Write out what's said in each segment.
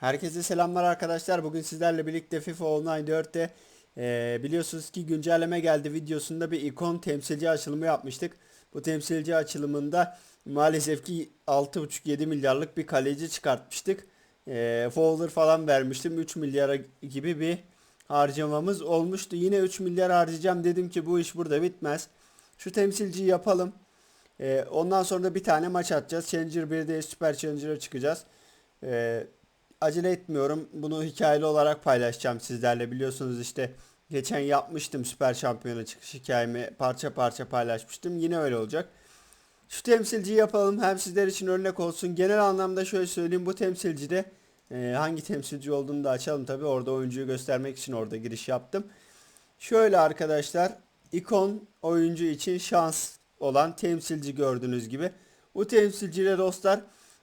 Herkese selamlar arkadaşlar. Bugün sizlerle birlikte FIFA Online 4'te eee, biliyorsunuz ki güncelleme geldi videosunda bir ikon temsilci açılımı yapmıştık. Bu temsilci açılımında maalesef ki 6,5-7 milyarlık bir kaleci çıkartmıştık. Eee Fowler falan vermiştim. 3 milyara gibi bir harcamamız olmuştu. Yine 3 milyar harcayacağım dedim ki bu iş burada bitmez. Şu temsilciyi yapalım. Eee, ondan sonra da bir tane maç atacağız. Challenger 1'de Süper Challenger'a çıkacağız. Eee acele etmiyorum. Bunu hikayeli olarak paylaşacağım sizlerle. Biliyorsunuz işte geçen yapmıştım Süper Şampiyona çıkış hikayemi parça parça paylaşmıştım. Yine öyle olacak. Şu temsilciyi yapalım hem sizler için örnek olsun. Genel anlamda şöyle söyleyeyim bu temsilcide e, hangi temsilci olduğunu da açalım tabi. Orada oyuncuyu göstermek için orada giriş yaptım. Şöyle arkadaşlar ikon oyuncu için şans olan temsilci gördüğünüz gibi. Bu temsilciyle dostlar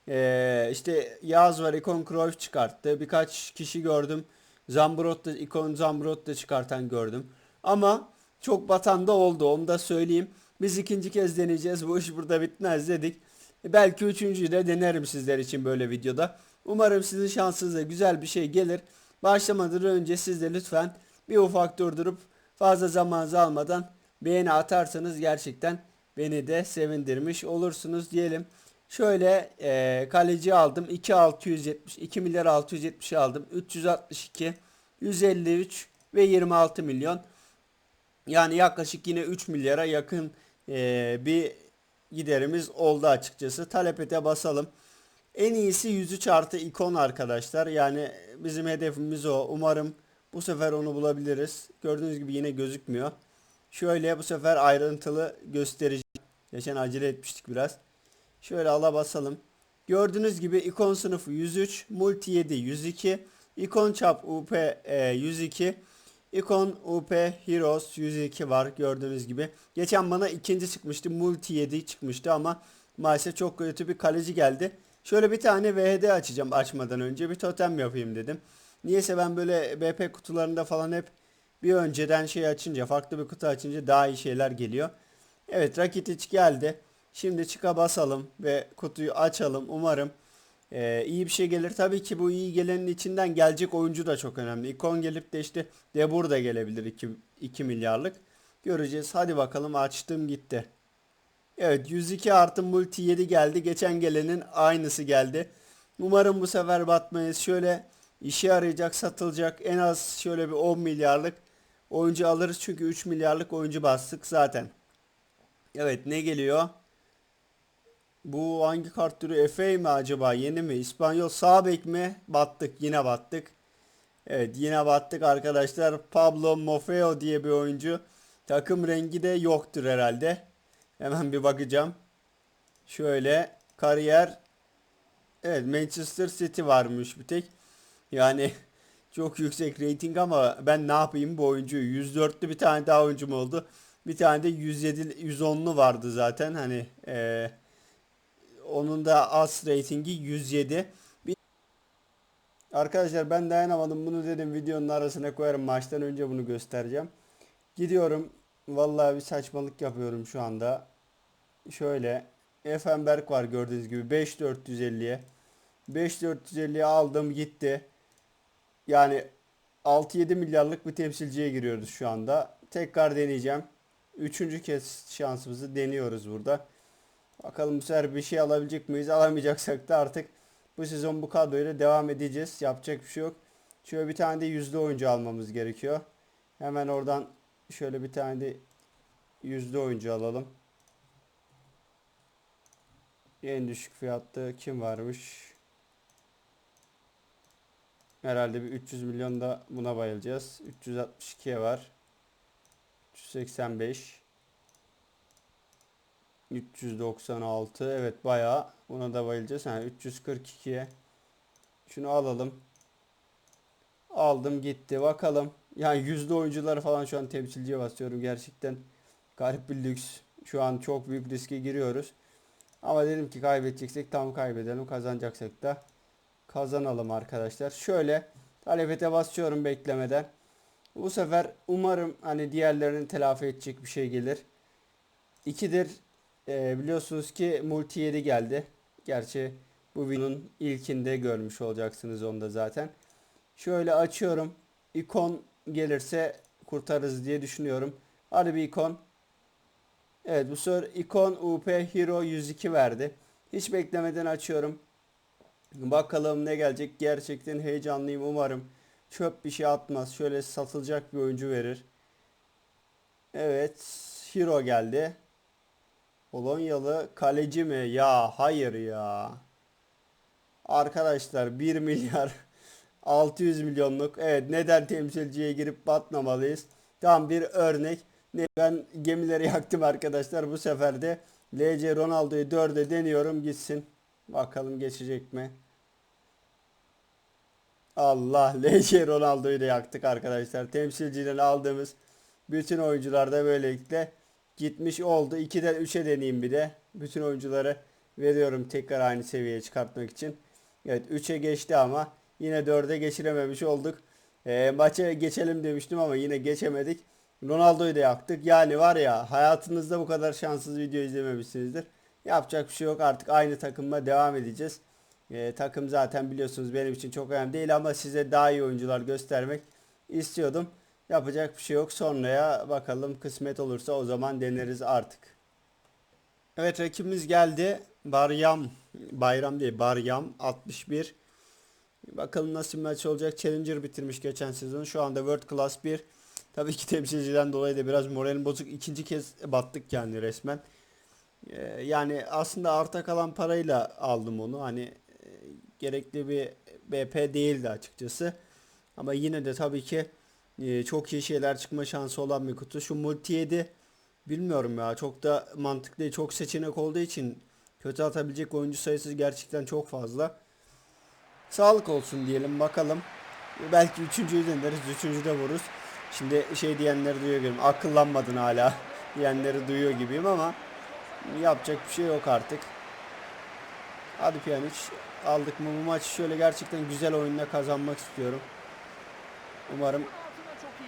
ee, işte Yağız var ikon Cruyff çıkarttı. Birkaç kişi gördüm. Zambrot da ikon Zambrot da çıkartan gördüm. Ama çok batan da oldu onu da söyleyeyim. Biz ikinci kez deneyeceğiz. Bu iş burada bitmez dedik. E, Belki üçüncüyü de denerim sizler için böyle videoda. Umarım sizin şansınıza güzel bir şey gelir. Başlamadan önce siz de lütfen bir ufak durdurup fazla zamanınızı almadan beğeni atarsanız gerçekten beni de sevindirmiş olursunuz diyelim. Şöyle e, kaleci aldım. 2670 2 milyar 670 aldım. 362 153 ve 26 milyon. Yani yaklaşık yine 3 milyara yakın e, bir giderimiz oldu açıkçası. Talepete basalım. En iyisi 103 artı ikon arkadaşlar. Yani bizim hedefimiz o. Umarım bu sefer onu bulabiliriz. Gördüğünüz gibi yine gözükmüyor. Şöyle bu sefer ayrıntılı göstereceğim. Geçen acele etmiştik biraz. Şöyle ala basalım. Gördüğünüz gibi ikon sınıfı 103, multi 7 102, ikon çap UP e, 102, ikon UP Heroes 102 var gördüğünüz gibi. Geçen bana ikinci çıkmıştı, multi 7 çıkmıştı ama maalesef çok kötü bir kaleci geldi. Şöyle bir tane VHD açacağım açmadan önce bir totem yapayım dedim. Niyeyse ben böyle BP kutularında falan hep bir önceden şey açınca farklı bir kutu açınca daha iyi şeyler geliyor. Evet Rakitic geldi. Şimdi çıka basalım ve kutuyu açalım. Umarım e, iyi bir şey gelir. Tabii ki bu iyi gelenin içinden gelecek oyuncu da çok önemli. İkon gelip de işte De Boer da gelebilir 2, 2 milyarlık. Göreceğiz. Hadi bakalım açtım gitti. Evet 102 artı multi 7 geldi. Geçen gelenin aynısı geldi. Umarım bu sefer batmayız. Şöyle işe yarayacak satılacak en az şöyle bir 10 milyarlık oyuncu alırız. Çünkü 3 milyarlık oyuncu bastık zaten. Evet ne geliyor? Bu hangi kart türü? FA mi acaba? Yeni mi? İspanyol sağ bek mi? Battık. Yine battık. Evet yine battık arkadaşlar. Pablo Mofeo diye bir oyuncu. Takım rengi de yoktur herhalde. Hemen bir bakacağım. Şöyle kariyer. Evet Manchester City varmış bir tek. Yani çok yüksek rating ama ben ne yapayım bu oyuncuyu? 104'lü bir tane daha oyuncum oldu. Bir tane de 107 110'lu vardı zaten. Hani eee onun da as ratingi 107. Bir... Arkadaşlar ben dayanamadım. Bunu dedim videonun arasına koyarım. Maçtan önce bunu göstereceğim. Gidiyorum. Vallahi bir saçmalık yapıyorum şu anda. Şöyle. Effenberg var gördüğünüz gibi. 5450'ye. 5450'ye aldım gitti. Yani 6-7 milyarlık bir temsilciye giriyoruz şu anda. Tekrar deneyeceğim. Üçüncü kez şansımızı deniyoruz burada. Bakalım bu sefer bir şey alabilecek miyiz? Alamayacaksak da artık bu sezon bu kadroyla devam edeceğiz. Yapacak bir şey yok. Şöyle bir tane de yüzde oyuncu almamız gerekiyor. Hemen oradan şöyle bir tane de yüzde oyuncu alalım. En düşük fiyatlı kim varmış? Herhalde bir 300 milyon da buna bayılacağız. 362'ye var. 385 396 evet bayağı buna da bayılacağız. Yani 342'ye şunu alalım. Aldım gitti bakalım. Yani yüzde oyuncuları falan şu an temsilciye basıyorum. Gerçekten garip bir lüks. Şu an çok büyük riske giriyoruz. Ama dedim ki kaybedeceksek tam kaybedelim. Kazanacaksak da kazanalım arkadaşlar. Şöyle talebete basıyorum beklemeden. Bu sefer umarım hani diğerlerinin telafi edecek bir şey gelir. 2'dir e, biliyorsunuz ki multi 7 geldi. Gerçi Bu videonun ilkinde görmüş olacaksınız onu da zaten. Şöyle açıyorum. İkon gelirse kurtarırız diye düşünüyorum. Hadi bir ikon. Evet bu sefer ikon UP Hero 102 verdi. Hiç beklemeden açıyorum. Bakalım ne gelecek. Gerçekten heyecanlıyım umarım. Çöp bir şey atmaz. Şöyle satılacak bir oyuncu verir. Evet. Hero geldi. Polonyalı kaleci mi? Ya hayır ya. Arkadaşlar 1 milyar 600 milyonluk. Evet neden temsilciye girip batmamalıyız? Tam bir örnek. Ne ben gemileri yaktım arkadaşlar. Bu sefer de LC Ronaldo'yu 4'e deniyorum gitsin. Bakalım geçecek mi? Allah LC Ronaldo'yu da yaktık arkadaşlar. Temsilciden aldığımız bütün oyuncular da böylelikle gitmiş oldu. 2'den 3'e deneyeyim bir de. Bütün oyuncuları veriyorum tekrar aynı seviyeye çıkartmak için. Evet 3'e geçti ama yine 4'e geçirememiş olduk. E, maça geçelim demiştim ama yine geçemedik. Ronaldo'yu da yaktık. Yani var ya hayatınızda bu kadar şanssız video izlememişsinizdir. Yapacak bir şey yok artık aynı takımla devam edeceğiz. E, takım zaten biliyorsunuz benim için çok önemli değil ama size daha iyi oyuncular göstermek istiyordum. Yapacak bir şey yok. Sonraya bakalım kısmet olursa o zaman deneriz artık. Evet rakibimiz geldi. Baryam. Bayram değil Baryam 61. Bakalım nasıl bir maç olacak. Challenger bitirmiş geçen sezon. Şu anda World Class 1. Tabii ki temsilciden dolayı da biraz moralim bozuk. İkinci kez battık yani resmen. Ee, yani aslında arta kalan parayla aldım onu. Hani e, gerekli bir BP değildi açıkçası. Ama yine de tabii ki e, çok iyi şeyler çıkma şansı olan bir kutu. Şu multi 7 bilmiyorum ya çok da mantıklı. Çok seçenek olduğu için kötü atabilecek oyuncu sayısı gerçekten çok fazla. Sağlık olsun diyelim bakalım. Belki üçüncüyü deneriz. Üçüncü de vururuz. Şimdi şey diyenleri duyuyor gibiyim. Akıllanmadın hala diyenleri duyuyor gibiyim ama yapacak bir şey yok artık. Hadi Pjanic aldık mı bu maçı şöyle gerçekten güzel oyunla kazanmak istiyorum. Umarım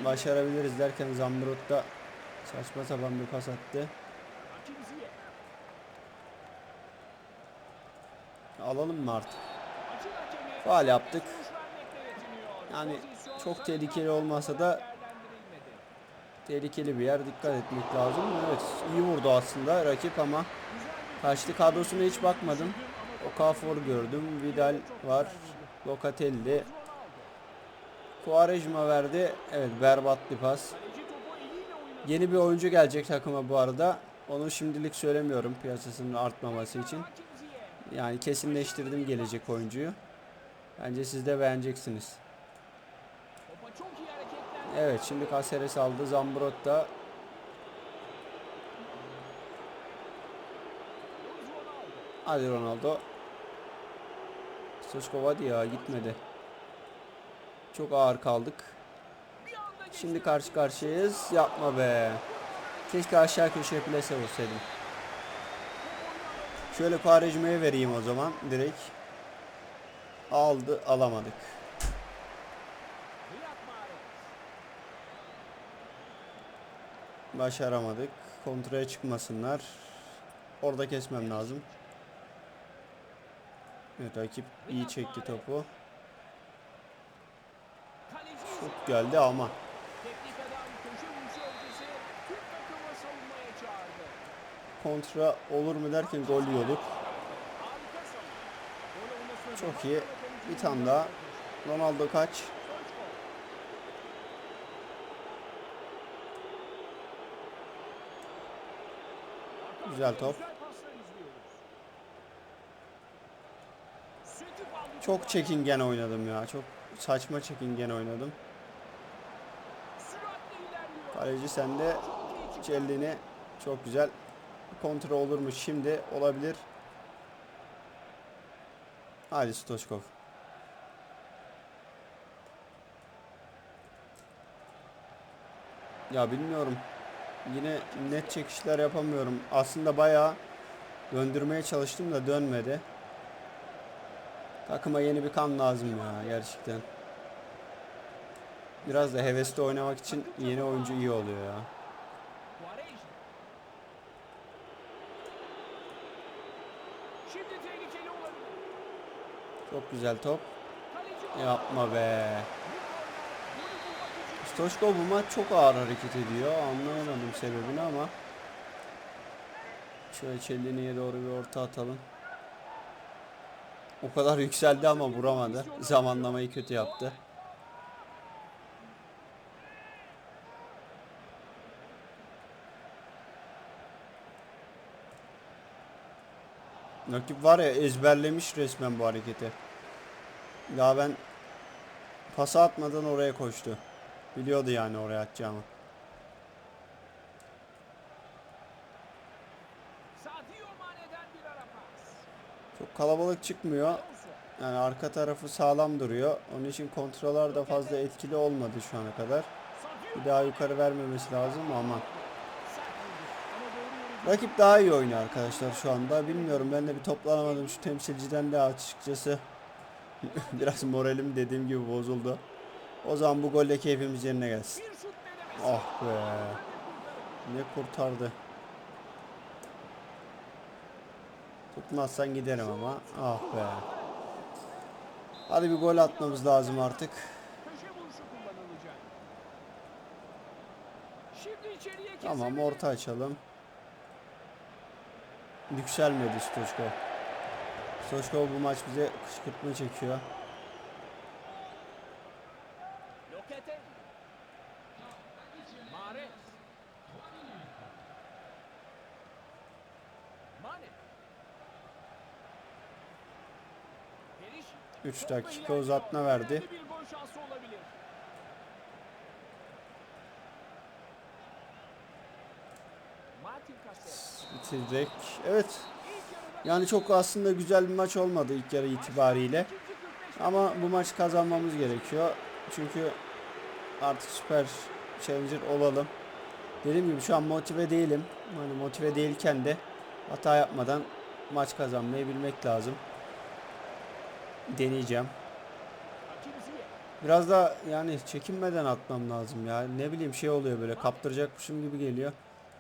başarabiliriz derken Zambrot da saçma sapan bir pas attı. Alalım mı artık? Faal yaptık. Yani çok tehlikeli olmasa da tehlikeli bir yer dikkat etmek lazım. Evet iyi vurdu aslında rakip ama karşı kadrosuna hiç bakmadım. Okafor gördüm. Vidal var. Locatelli. Quaresma verdi. Evet berbat bir pas. Yeni bir oyuncu gelecek takıma bu arada. Onu şimdilik söylemiyorum piyasasının artmaması için. Yani kesinleştirdim gelecek oyuncuyu. Bence siz de beğeneceksiniz. Evet şimdi Caceres aldı. Zambrot da Hadi Ronaldo. Stoşkov hadi ya gitmedi. Çok ağır kaldık. Şimdi karşı karşıyayız. Yapma be. Keşke aşağı köşeye plase olsaydım. Şöyle Quaresma'ya vereyim o zaman direkt. Aldı alamadık. Başaramadık. Kontraya çıkmasınlar. Orada kesmem lazım. Evet rakip iyi çekti topu. Şut geldi ama. Kontra olur mu derken gol yiyorduk. Çok iyi. Bir tane daha. Ronaldo kaç. Güzel top. Çok çekingen oynadım ya. Çok saçma çekingen oynadım. Kaleci sende. Cellini çok güzel. Kontrol olur mu şimdi? Olabilir. Hadi Stoşkov. Ya bilmiyorum. Yine net çekişler yapamıyorum. Aslında bayağı döndürmeye çalıştım da dönmedi. Takıma yeni bir kan lazım ya gerçekten. Biraz da hevesli oynamak için yeni oyuncu iyi oluyor ya. Çok güzel top. Yapma be. Stoşko bu maç çok ağır hareket ediyor. Anlayamadım sebebini ama. Şöyle Çellini'ye doğru bir orta atalım. O kadar yükseldi ama vuramadı. Zamanlamayı kötü yaptı. Rakip var ya ezberlemiş resmen bu hareketi. Daha ben pası atmadan oraya koştu. Biliyordu yani oraya atacağımı. Çok kalabalık çıkmıyor. Yani arka tarafı sağlam duruyor. Onun için kontroller de fazla etkili olmadı şu ana kadar. Bir daha yukarı vermemesi lazım ama sert vurdu. Ama doğru yere rakip daha iyi oynuyor arkadaşlar şu anda. Bilmiyorum ben de bir toplanamadım şu temsilciden de açıkçası. Biraz moralim dediğim gibi bozuldu. O zaman bu golle keyfimiz yerine gelsin. Ah be. Ne kurtardı. Tutmazsan giderim ama. Ah be. Hadi bir gol atmamız lazım artık. Tamam orta açalım. Yükselmedi Stoçko. Stoçko bu maç bize kışkırtma çekiyor. Lokete. Mahrez. Mane. Periş. 3 Topla dakika uzatma verdi. Önemli Bir gol şansı olabilir. Martin Cassel. Bitirdik. Evet. Yani çok aslında güzel bir maç olmadı ilk yarı itibariyle. ikinci 45 Ama bu maç kazanmamız gerekiyor. Çünkü artık süper challenger olalım. Dediğim gibi şu an motive değilim. Hani motive değilken de hata yapmadan maç kazanmayı bilmek lazım. Deneyeceğim. Biraz da yani çekinmeden atmam lazım ya. Ne bileyim şey oluyor böyle kaptıracakmışım gibi geliyor.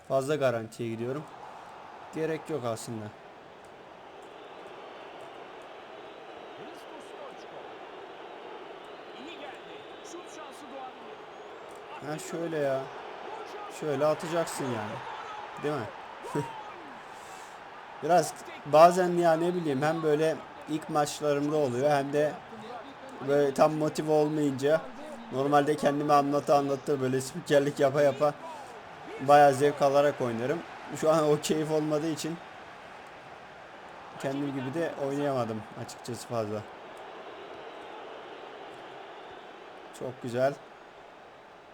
Fazla garantiye gidiyorum. Gerek yok aslında. Ha şöyle ya. Şöyle atacaksın yani. Değil mi? Biraz bazen ya ne bileyim hem böyle ilk maçlarımda oluyor hem de böyle tam motive olmayınca normalde kendimi anlatı anlatı böyle spikerlik yapa yapa bayağı zevk alarak oynarım. Şu an o keyif olmadığı için kendim gibi de oynayamadım açıkçası fazla. Çok güzel.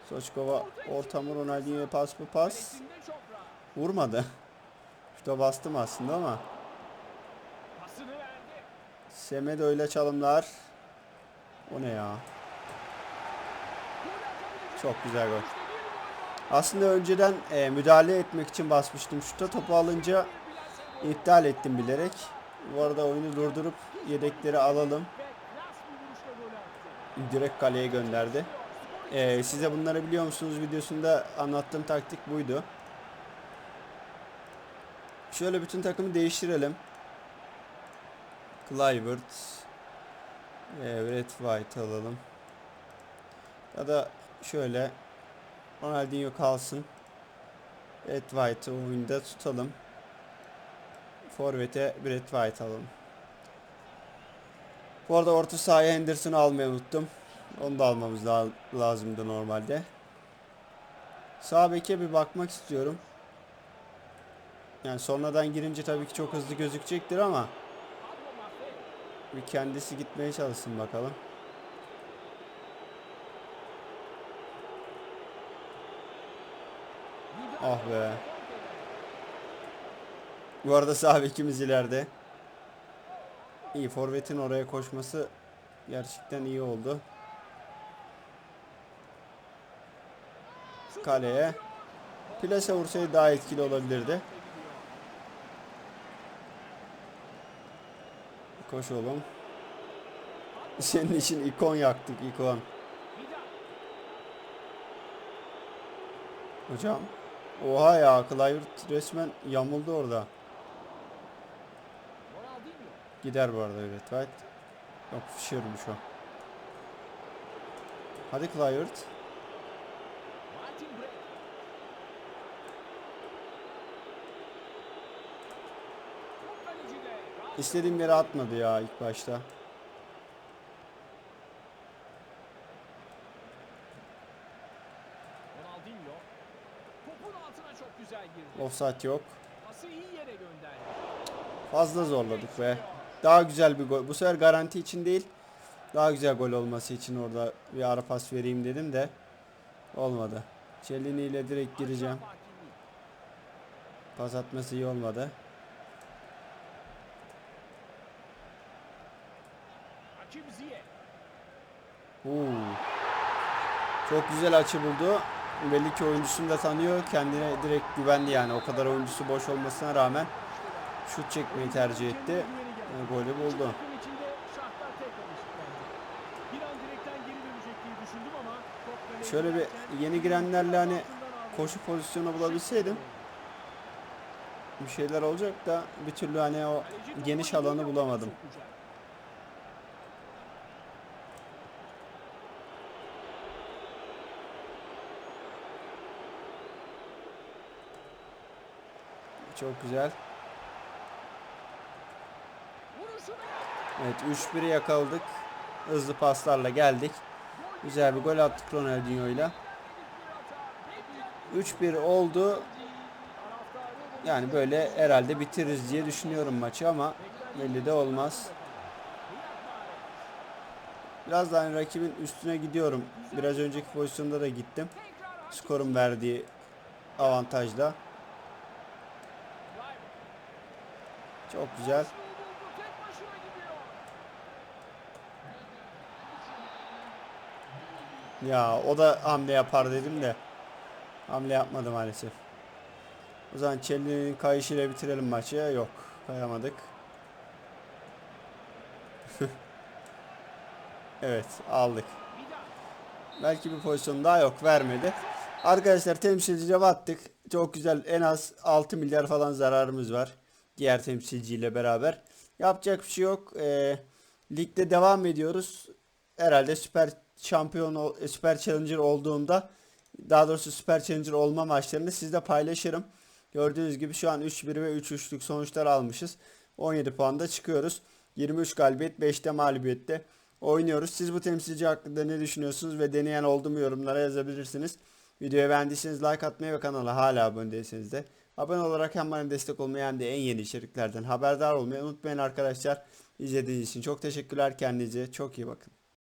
Soçkova ortamı Ronaldinho'ya pas bu pas. Vurmadı. Şurada bastım aslında ama. Semedo ile çalımlar. O ne ya? Çok güzel gol. Aslında önceden e, müdahale etmek için basmıştım şuta. Topu alınca iptal ettim bilerek. Bu arada oyunu durdurup yedekleri alalım. Ve. Direkt kaleye gönderdi. E, size bunları biliyor musunuz videosunda anlattığım taktik buydu. Şöyle bütün takımı değiştirelim. Clivert. Evet White alalım. Ya da şöyle Ronaldinho kalsın. Brett White'ı oyunda tutalım. Forvet'e Brett White alalım. Bu arada orta sahaya Henderson'ı almayı unuttum. Onu da almamız la- lazımdı normalde. Sağ beke bir bakmak istiyorum. Yani sonradan girince tabii ki çok hızlı gözükecektir ama bir kendisi gitmeye çalışsın bakalım. Ah be. Bu arada sağ bekimiz ileride. İyi forvetin oraya koşması gerçekten iyi oldu. Kaleye. Plase vursaydı daha etkili olabilirdi. Koş oğlum. Senin için ikon yaktık ikon. Hocam. Oha ya Clivert resmen yamuldu orada. Gider bu arada evet. White. Yok Fisher'mış o. Hadi Clivert. İstediğim yere atmadı ya ilk başta. Ronaldinho. Topun altına çok güzel girdi. Offside yok. Fazla zorladık be. Daha güzel bir gol. Bu sefer garanti için değil. Daha güzel gol olması için orada bir ara pas vereyim dedim de olmadı. Çelini ile direkt gireceğim. Pas atması iyi olmadı. Oo. Çok güzel açı buldu. Belli ki oyuncusunu da tanıyor. Kendine direkt güvendi yani. O kadar oyuncusu boş olmasına rağmen şut çekmeyi tercih etti. E, golü buldu. Şöyle bir yeni girenlerle hani koşu pozisyonu bulabilseydim bir şeyler olacak da bir türlü hani o geniş alanı bulamadım. Çok güzel. Evet 3-1'i yakaladık. Hızlı paslarla geldik. Güzel bir gol attık hata. Bekleyen 3-1 oldu. Yani böyle herhalde bitiririz diye düşünüyorum maçı ama belli de olmaz. Biraz daha hani rakibin üstüne gidiyorum. Biraz önceki pozisyonda da gittim. Skorun verdiği avantajla. Çok güzel. Ya o da hamle yapar dedim de hamle yapmadı maalesef. O zaman Çelli'nin kayışıyla bitirelim maçı. Yok kayamadık. evet aldık. Belki bir pozisyon daha yok vermedi. Arkadaşlar temsilciye battık. Çok güzel en az 6 milyar falan zararımız var. Diğer temsilciyle beraber. Yapacak bir şey yok. Ee, ligde devam ediyoruz. Herhalde süper şampiyon, e, süper challenger olduğumda daha doğrusu süper challenger olma maçlarını sizle paylaşırım. Gördüğünüz gibi şu an 3-1 ve 3-3'lük sonuçlar almışız. 17 puanda çıkıyoruz. 23 galibiyet 5'te mağlubiyette oynuyoruz. Siz bu temsilci hakkında ne düşünüyorsunuz ve deneyen oldu mu yorumlara yazabilirsiniz. Videoyu beğendiyseniz like atmayı ve kanala hala abone değilseniz de abone olarak hem bana destek olmayı hem de en yeni içeriklerden haberdar olmayı unutmayın arkadaşlar. İzlediğiniz için çok teşekkürler. Kendinize çok iyi bakın.